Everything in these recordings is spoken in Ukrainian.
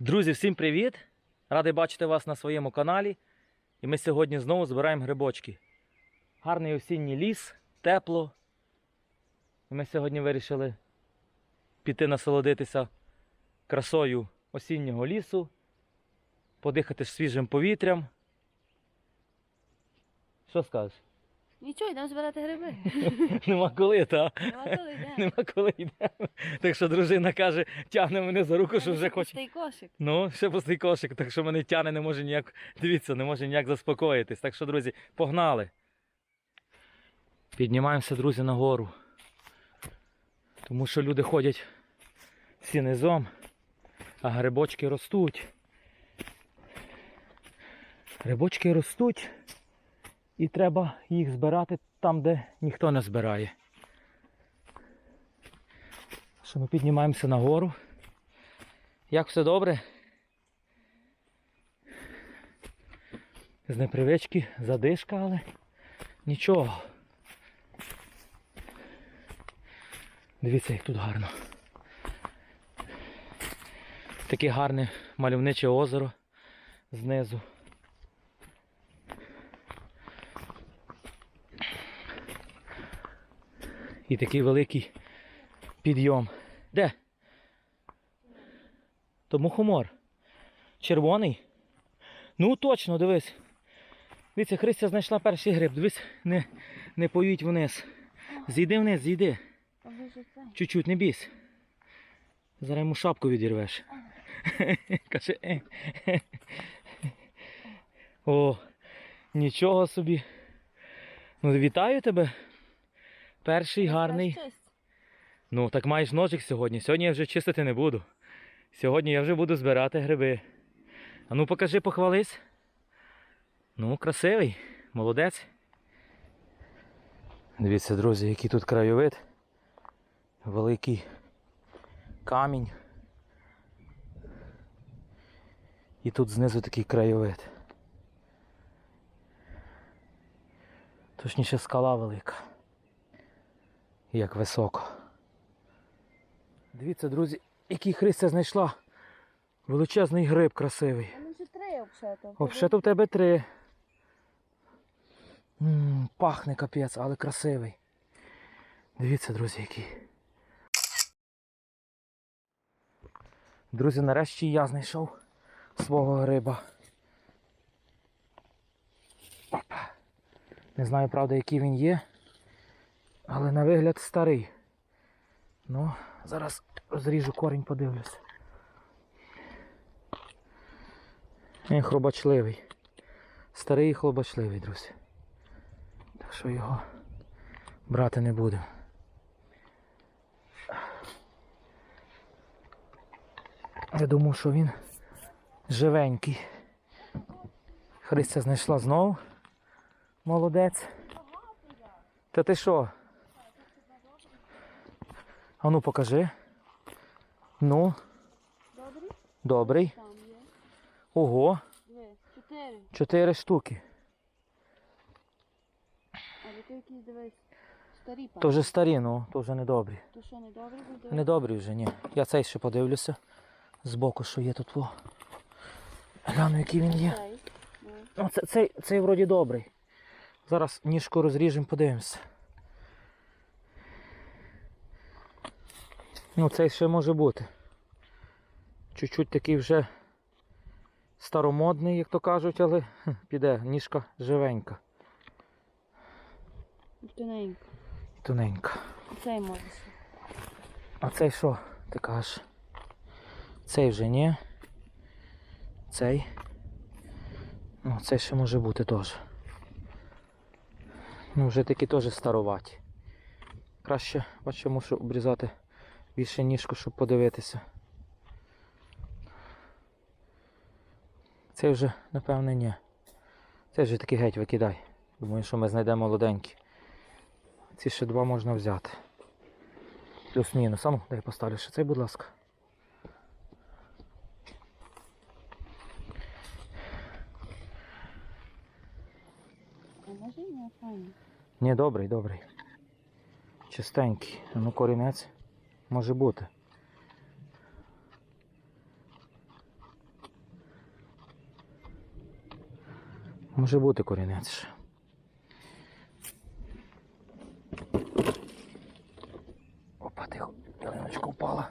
Друзі, всім привіт! Радий бачити вас на своєму каналі. І ми сьогодні знову збираємо грибочки. Гарний осінній ліс, тепло. І ми сьогодні вирішили піти насолодитися красою осіннього лісу, подихати свіжим повітрям. Що скажеш? Нічого, йдемо збирати гриби. Нема коли, та? Нема коли йдемо. Нема коли йдемо. Так що дружина каже, тягне мене за руку, що вже хоче. Пустий кошик. Ну, ще пустий кошик, так що мене тяне, не може ніяк. Дивіться, не може ніяк заспокоїтись. Так що, друзі, погнали. Піднімаємося, друзі, нагору. Тому що люди ходять всі низом, а грибочки ростуть. Грибочки ростуть, і треба їх збирати там, де ніхто не збирає. Що ми піднімаємося нагору. Як все добре? З непривички задишка, але нічого. Дивіться, як тут гарно. Таке гарне мальовниче озеро знизу. І такий великий підйом. Де? То мухомор. Червоний. Ну точно, дивись. Дивіться, Христя знайшла перший гриб. Дивись, не, не поїдь вниз. Зійди вниз, зійди. Чуть-чуть, не бійся. Зараз йому шапку відірвеш. Каже, «Е». О, нічого собі. Ну, вітаю тебе. Перший гарний. Ну, так маєш ножик сьогодні. Сьогодні я вже чистити не буду. Сьогодні я вже буду збирати гриби. А ну покажи, похвались. Ну, красивий, молодець. Дивіться, друзі, який тут краєвид. Великий камінь. І тут знизу такий краєвид. Точніше скала велика. Як високо. Дивіться, друзі, який Христя знайшла. Величезний гриб красивий. А ну вже три обшето. Взагалі в тебе три. м пахне капець, але красивий. Дивіться, друзі, який. Друзі, нарешті я знайшов свого гриба. Опа. Не знаю, правда, який він є, але на вигляд старий. Ну, зараз зріжу корінь, подивлюся. Він хробачливий. Старий і хробачливий, друзі. Так що його брати не будемо. Я думав, що він живенький. Христя знайшла знову. Молодець. Та ти що? А ну покажи. Ну, Добрі? добрий. Там є. Ого, Дві. Чотири. чотири штуки. Але ти якийсь дивись. Старі пан. То вже старі, ну, то вже не добрі. То що, не добрі буде? Не добрі вже, ні. Я цей ще подивлюся. Збоку, що є тут. Во. Гляну, який він є. Цей. Ну. О, це, цей, цей вроді добрий. Зараз ніжку розріжемо, подивимося. Ну, цей ще може бути. Чуть-чуть такий вже старомодний, як то кажуть, але піде, ніжка живенька, Тоненько. тоненька. Цей може. А цей що, ти кажеш? Цей вже ні. Цей. Ну, цей ще може бути теж. Ну, вже такі теж староваті. Краще, бачу, мушу обрізати більше ніжку, щоб подивитися. Цей вже, напевне, ні. Цей вже такий геть викидай. Думаю, що ми знайдемо молоденькі. Ці ще два можна взяти. Плюс-мінус. А ну, дай поставлю ще цей, будь ласка. Ні, добрий, добрий. Чистенький. Ну, корінець може бути. Може бути корінець. Опа, тихо, ялиночка впала.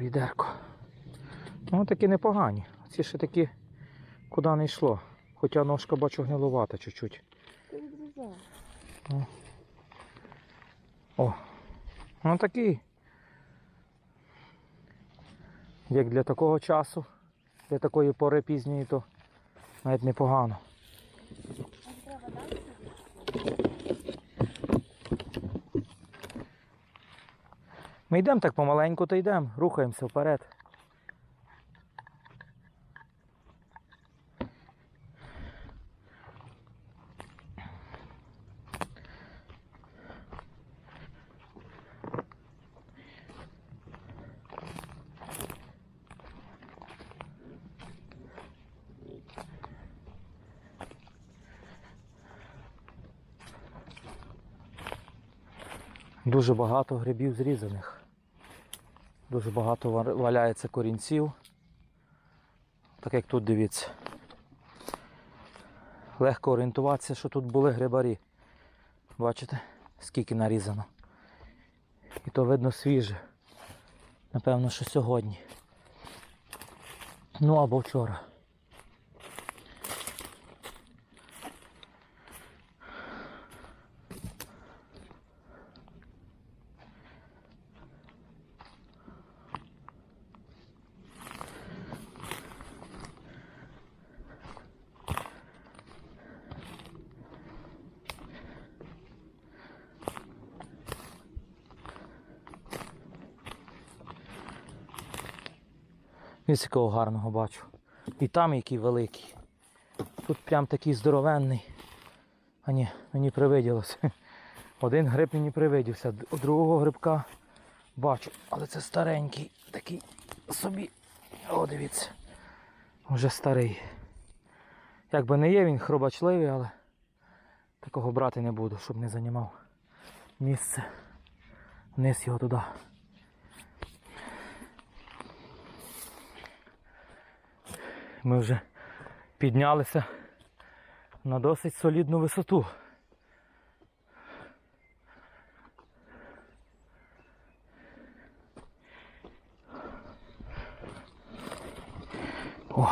Відерко. Ну такі непогані. Ці ще такі куди не йшло. Хоча ножка бачу гнилувата чуть-чуть. О. О, ну такий як для такого часу, для такої пори пізньої, то навіть непогано. Ми йдемо так помаленьку, то йдемо, рухаємося вперед. Дуже багато грибів зрізаних. Дуже багато валяється корінців. Так як тут дивіться. Легко орієнтуватися, що тут були грибарі. Бачите, скільки нарізано. І то видно свіже. Напевно, що сьогодні. Ну або вчора. Ось якого гарного бачу. І там який великий. Тут прям такий здоровенний. А ні, мені привиділося. Один гриб мені привидівся, другого грибка бачу. Але це старенький, такий собі. О, дивіться. Вже старий. Якби не є, він хробачливий, але такого брати не буду, щоб не займав місце. Вниз його туди. Ми вже піднялися на досить солідну висоту. О,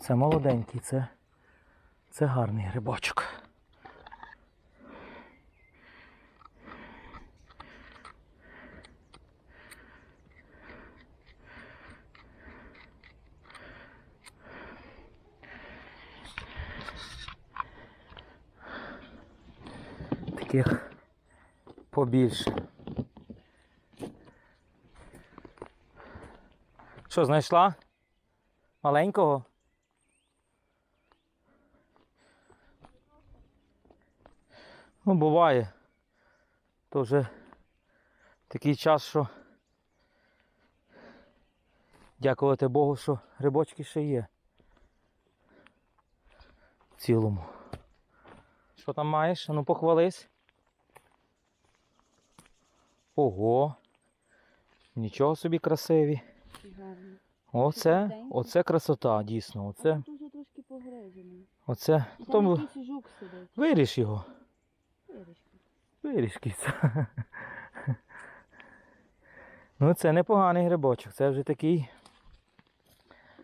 це молоденький, це, це гарний грибочок. Таких побільше. Що, знайшла? Маленького? Ну, буває. То вже такий час, що дякувати Богу, що грибочки ще є. В цілому. Що там маєш? Ну похвались. Ого. Нічого собі красиві. Оце, оце красота, дійсно. Оце, Тут вже трошки погрежений. оце. Там жук сидить. виріж його. Вирішки. Кіця. Ну, це непоганий грибочок, це вже такий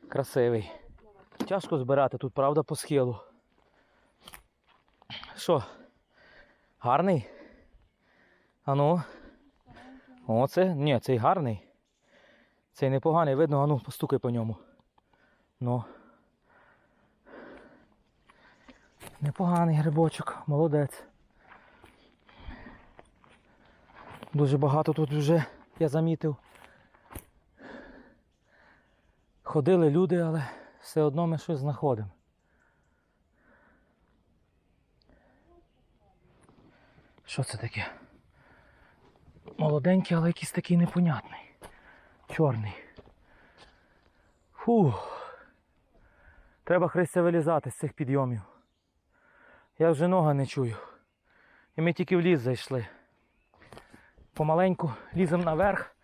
красивий. Тяжко збирати тут, правда, по схилу. Що? Гарний? Ану. О, це? Ні, цей гарний. Цей непоганий, видно, ану, постукай по ньому. Ну. Непоганий грибочок, молодець. Дуже багато тут вже я замітив. Ходили люди, але все одно ми щось знаходимо. Що це таке? Молоденький, але якийсь такий непонятний. Чорний. Фух. Треба Христя вилізати з цих підйомів. Я вже нога не чую. І ми тільки в ліс зайшли помаленьку ліземо наверх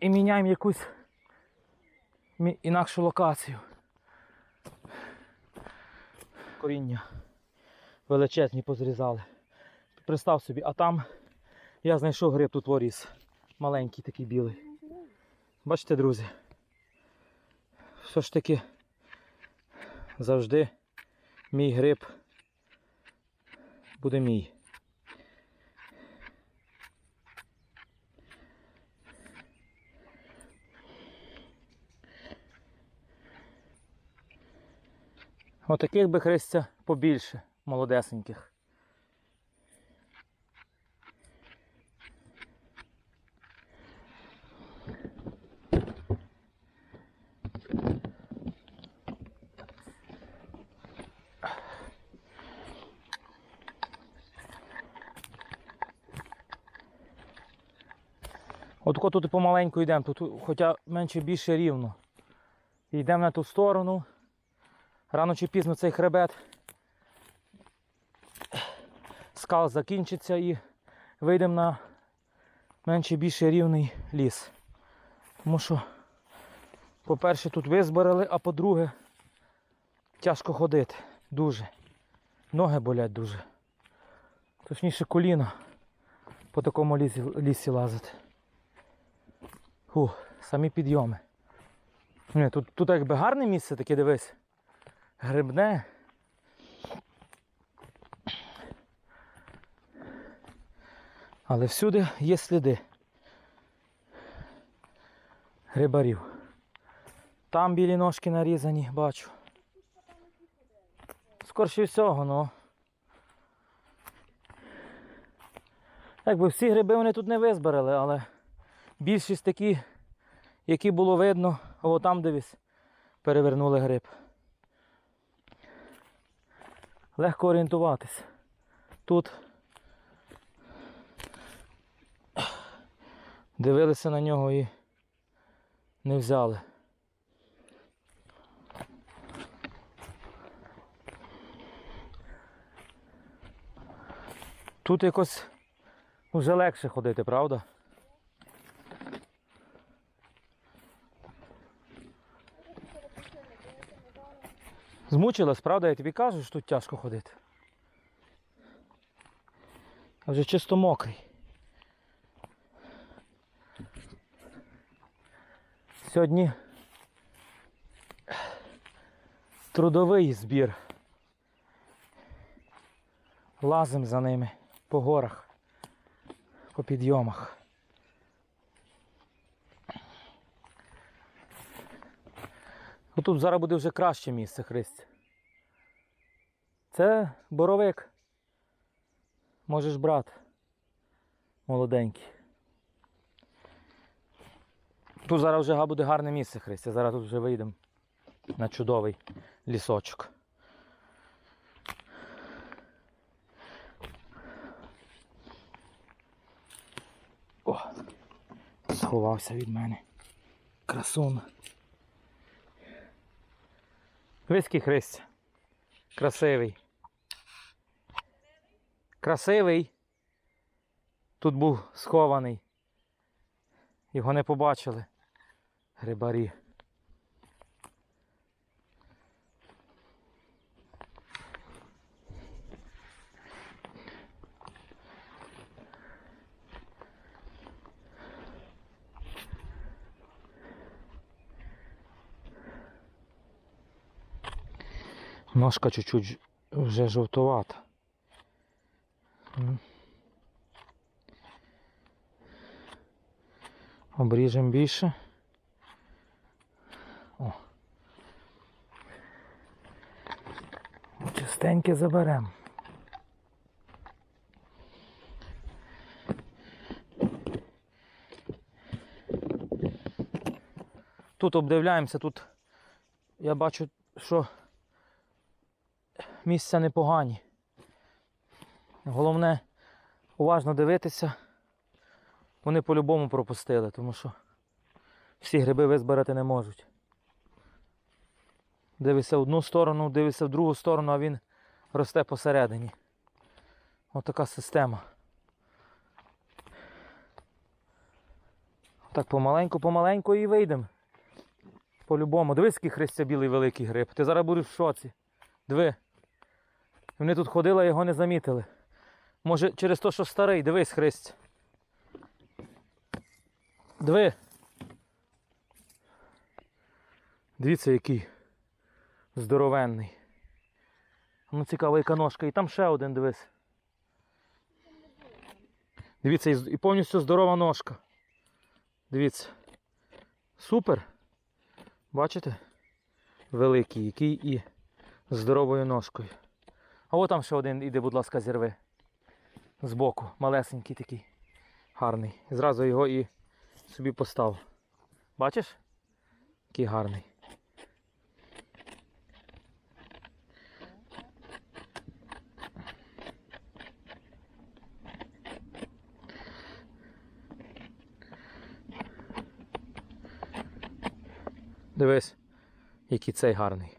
і міняємо якусь інакшу локацію. коріння. Величезні позрізали. Представ собі, а там я знайшов гриб тут воріс. Маленький такий білий. Бачите, друзі? Все ж таки завжди мій гриб буде мій. Отаких би хрестя побільше, молодесеньких. От ко тут помаленьку йдемо, тут хоча менше більше рівно. Йдемо на ту сторону. Рано чи пізно цей хребет скал закінчиться і вийдемо на менше більше рівний ліс. Тому що, по-перше, тут визбирали, а по-друге, тяжко ходити. Дуже. Ноги болять дуже. Точніше коліна по такому лісі, лісі лазити. Фу, самі підйоми. Ні, тут, тут якби гарне місце таке дивись. Грибне. Але всюди є сліди грибарів. Там білі ножки нарізані, бачу. Скорше всього, ну. Якби всі гриби вони тут не визбирали, але більшість такі, які було видно, о там дивись, перевернули гриб. Легко орієнтуватись. Тут дивилися на нього і не взяли. Тут якось вже легше ходити, правда? Змучилась, правда, я тобі кажу, що тут тяжко ходити. А вже чисто мокрий. Сьогодні трудовий збір. Лазим за ними по горах, по підйомах. Отут зараз буде вже краще місце, Христя. Це боровик. Можеш брати. Молоденький. Тут зараз вже буде гарне місце, Христя. Зараз тут вже вийдемо на чудовий лісочок. О, сховався від мене. Красун. Виський Христя. Красивий. Красивий. Тут був схований. Його не побачили. Грибарі. Ножка чуть-чуть вже жовтувата. Обріжемо більше. О. Чистеньке заберемо. Тут обдивляємося, тут я бачу, що місця непогані. Головне уважно дивитися. Вони по-любому пропустили, тому що всі гриби визбирати не можуть. Дивишся в одну сторону, дивишся в другу сторону, а він росте посередині. Отака система. Так помаленьку, помаленьку і вийдемо. По-любому. Дивись, який хрестя білий великий гриб. Ти зараз будеш в шоці. Диви. Вони тут ходили, його не замітили. Може, через те, що старий, дивись, Христь. Диви. Дивіться, який здоровенний. Ну, цікава яка ножка. І там ще один, дивись. Дивіться, і повністю здорова ножка. Дивіться. Супер. Бачите? Великий, який і здоровою ножкою. А от там ще один іде, будь ласка, зірви. Збоку. Малесенький такий. Гарний. Зразу його і собі постав. Бачиш? Який гарний. Дивись, який цей гарний.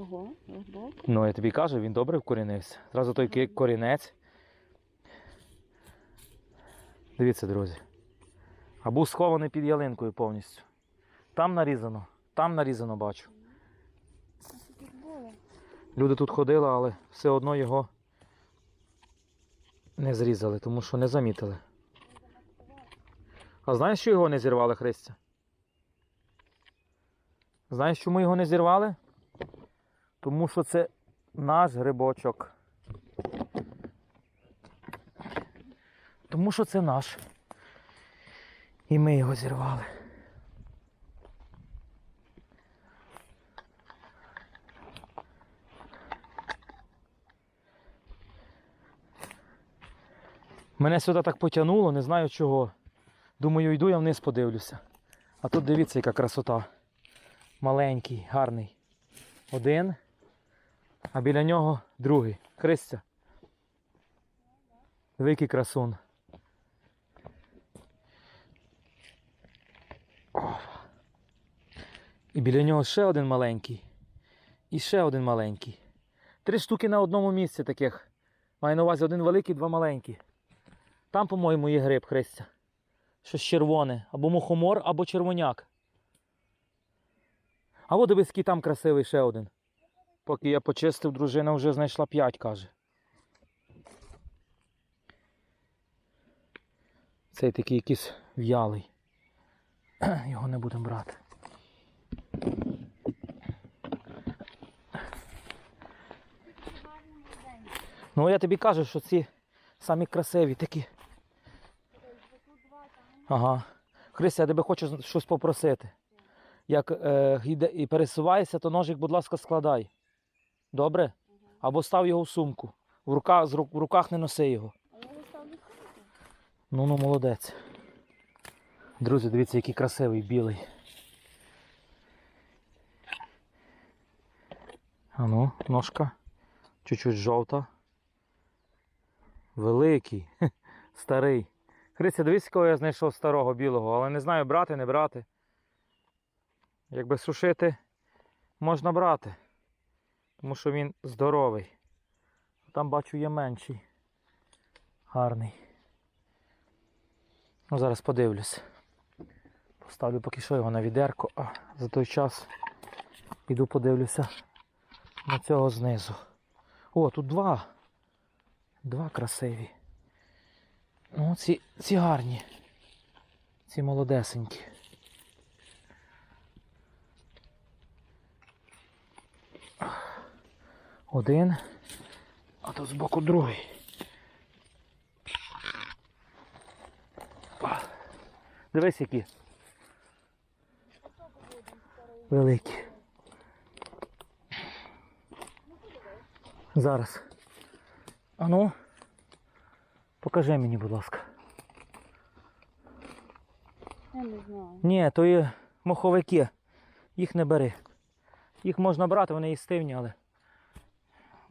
Ого, глибоко. Ну, я тобі кажу, він добре вкорінився. Зразу той корінець. Дивіться, друзі. А був схований під ялинкою повністю. Там нарізано, там нарізано бачу. Люди тут ходили, але все одно його не зрізали, тому що не замітили. А знаєш, що його не зірвали, Христя? Знаєш, чому його не зірвали? Тому що це наш грибочок. Тому що це наш. І ми його зірвали. Мене сюди так потягнуло, не знаю чого. Думаю, йду я вниз подивлюся. А тут дивіться, яка красота. Маленький, гарний. Один. А біля нього другий. Христя. Великий красун. І біля нього ще один маленький. І ще один маленький. Три штуки на одному місці таких. Маю на увазі один великий, два маленькі. Там, по-моєму, є гриб, Христя. Щось червоне. Або мухомор, або червоняк. А от дивись, який там красивий ще один. Поки я почистив, дружина вже знайшла п'ять, каже. Цей такий якийсь в'ялий. Його не будемо брати. Ну я тобі кажу, що ці самі красиві такі. Ага. Христя, я тебе хочу щось попросити. Як е, і пересуваєшся, то ножик, будь ласка, складай. Добре? Або став його в сумку. В руках, в руках не носи його. А я його ставлю. Ну ну молодець. Друзі, дивіться, який красивий білий. А ну, ножка. Чуть-чуть жовта. Великий. Старий. Христя, дивись, кого я знайшов старого білого, але не знаю, брати, не брати. Якби сушити, можна брати. Тому що він здоровий. Там бачу є менший. Гарний. Ну, зараз подивлюсь. Поставлю поки що його на відерко, а за той час піду подивлюся на цього знизу. О, тут два. Два красиві. Ну, ці, ці гарні. Ці молодесенькі. Один, а тут збоку другий. Па. Дивись які. Великі. Зараз. Ану. Покажи мені, будь ласка. Я не знаю. Ні, то є моховики. Їх не бери. Їх можна брати, вони їстивні, але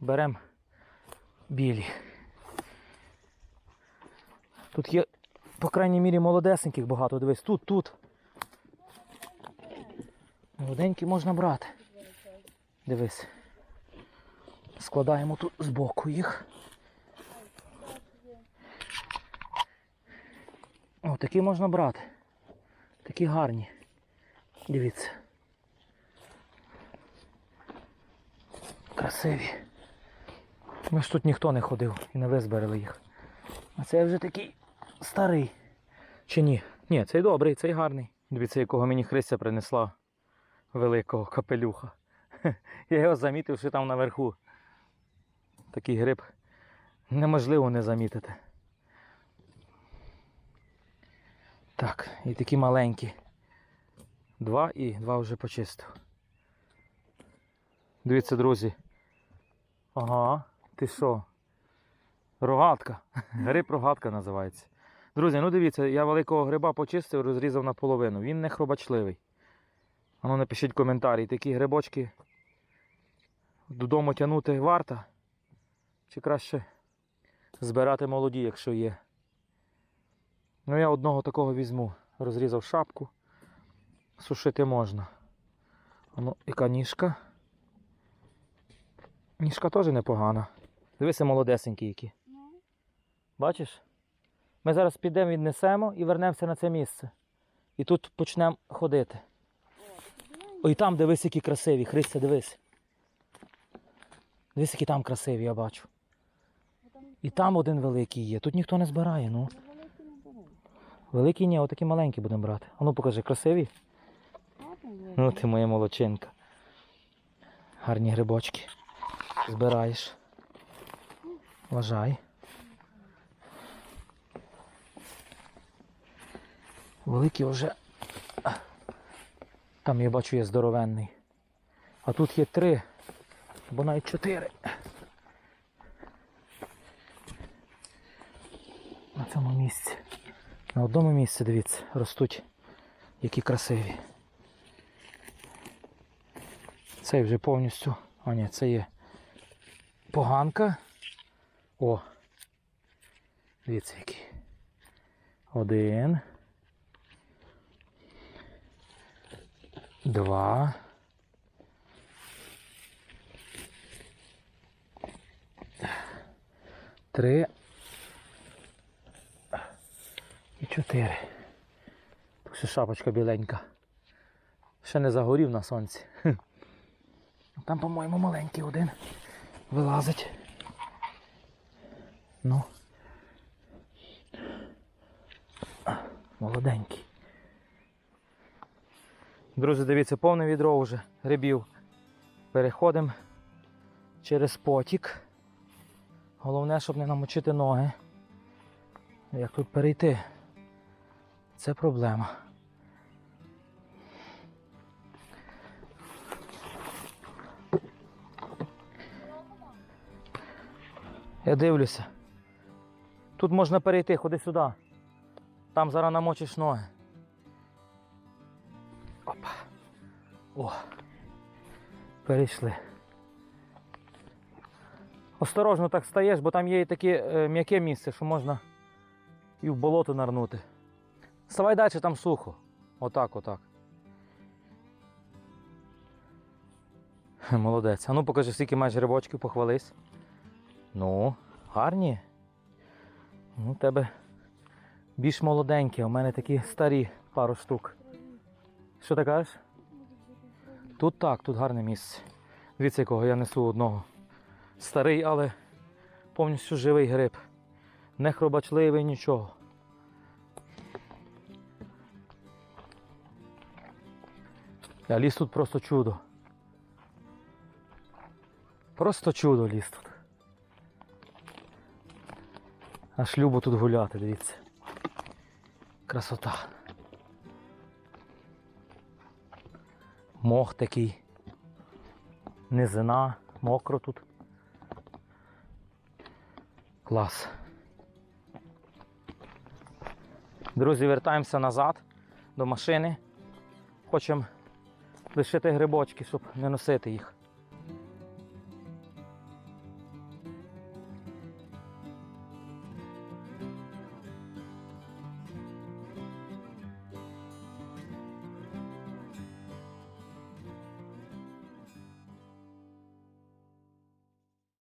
беремо білі. Тут є, по крайній мірі, молодесеньких багато. Дивись, тут, тут. Молоденькі можна брати. Дивись. Складаємо тут збоку їх. О, такі можна брати. Такі гарні. Дивіться. Красиві. Ми ж тут ніхто не ходив і не визбирали їх. А це вже такий старий. Чи ні? Ні, цей добрий, цей гарний. Дивіться, якого мені Христя принесла великого капелюха. Я його замітив, що там наверху. Такий гриб неможливо не замітити. Так, і такі маленькі. Два і два вже почистив. Дивіться, друзі. Ага, ти що? Рогатка. Гриб рогатка називається. Друзі, ну дивіться, я великого гриба почистив, розрізав наполовину. Він не хробачливий. Ану напишіть коментарі. Такі грибочки додому тягнути варто. Чи краще збирати молоді, якщо є. Ну я одного такого візьму. Розрізав шапку. Сушити можна. Ану, яка ніжка. Ніжка теж непогана. Дивися, молодесенькі які. Бачиш? Ми зараз підемо, віднесемо і вернемося на це місце. І тут почнемо ходити. Ой, там дивись, які красиві. Христя, дивись. Дивись, які там красиві, я бачу. І там один великий є. Тут ніхто не збирає, ну. Великий ні, отакі маленькі будемо брати. А ну покажи, красиві? Ну ти моя молодчинка. Гарні грибочки. Збираєш. Вважай. Великий вже. Там я бачу є здоровенний. А тут є три, або навіть чотири. На цьому місці. На одному місці, дивіться, ростуть які красиві. Цей вже повністю. А ні, це є поганка. О. Дивіться який. Один. Два. Три. І чотири. Тут ще шапочка біленька. Ще не загорів на сонці. Там, по-моєму, маленький один вилазить. Ну. Молоденький. Друзі, дивіться, повне відро вже грибів. Переходимо через потік. Головне, щоб не намочити ноги. Як тут перейти? Це проблема. Я дивлюся. Тут можна перейти, ходи сюди. Там зараз намочиш ноги. Опа. О. Перейшли. Осторожно так стаєш, бо там є і таке е, м'яке місце, що можна і в болото нарнути. Ставай далі, там сухо. Отак, отак. Молодець. А ну покажи, скільки маєш грибочків, похвались. Ну, гарні. У тебе більш молоденькі, у мене такі старі пару штук. Що ти кажеш? Тут так, тут гарне місце. Дивіться, якого я несу одного. Старий, але повністю живий гриб. Не хробачливий, нічого. А ліс тут просто чудо. Просто чудо ліс тут. Аж любо тут гуляти, дивіться. Красота. Мох такий. Низина, мокро тут. Клас. Друзі, вертаємося назад до машини. Хочемо лишити грибочки, щоб не носити їх.